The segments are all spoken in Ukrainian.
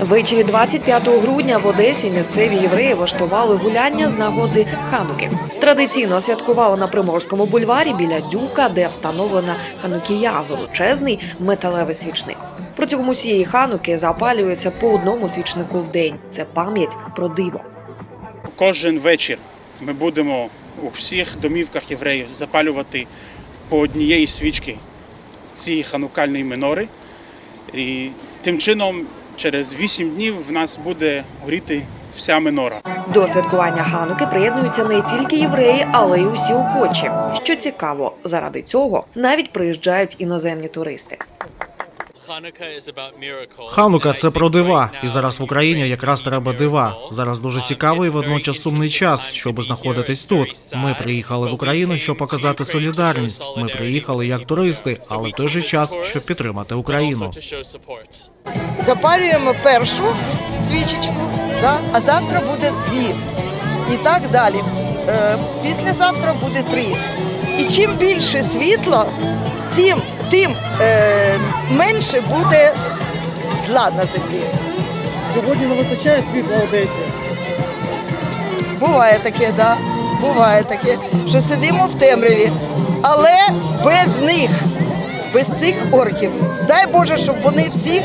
Ввечері 25 грудня в Одесі місцеві євреї влаштували гуляння з нагоди Хануки. Традиційно святкували на Приморському бульварі біля дюка, де встановлена ханукія величезний металевий свічник. Протягом усієї хануки запалюється по одному свічнику в день. Це пам'ять про диво. Кожен вечір ми будемо у всіх домівках євреїв запалювати по однієї свічки ці ханукальні минори. І тим чином, через 8 днів в нас буде горіти вся минора. До святкування Хануки приєднуються не тільки євреї, але й усі охочі. Що цікаво, заради цього навіть приїжджають іноземні туристи. Ханука це про дива, і зараз в Україні якраз треба дива. Зараз дуже цікавий і водночас сумний час, щоб знаходитись тут. Ми приїхали в Україну, щоб показати солідарність. Ми приїхали як туристи, але в той же час, щоб підтримати Україну. запалюємо першу свічечку, да? а завтра буде дві. І так далі. Е, післязавтра буде три. І чим більше світла, тим, тим е, менше буде зла на землі. Сьогодні не вистачає світла в Одесі. Буває таке, да. Буває таке, що сидимо в темряві, але без них, без цих орків. Дай Боже, щоб вони всі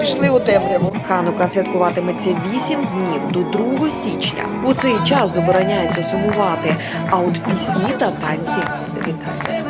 пішли у темряву. Ханука святкуватиметься 8 днів до 2 січня. У цей час забороняється сумувати, а от пісні та танці вітаються.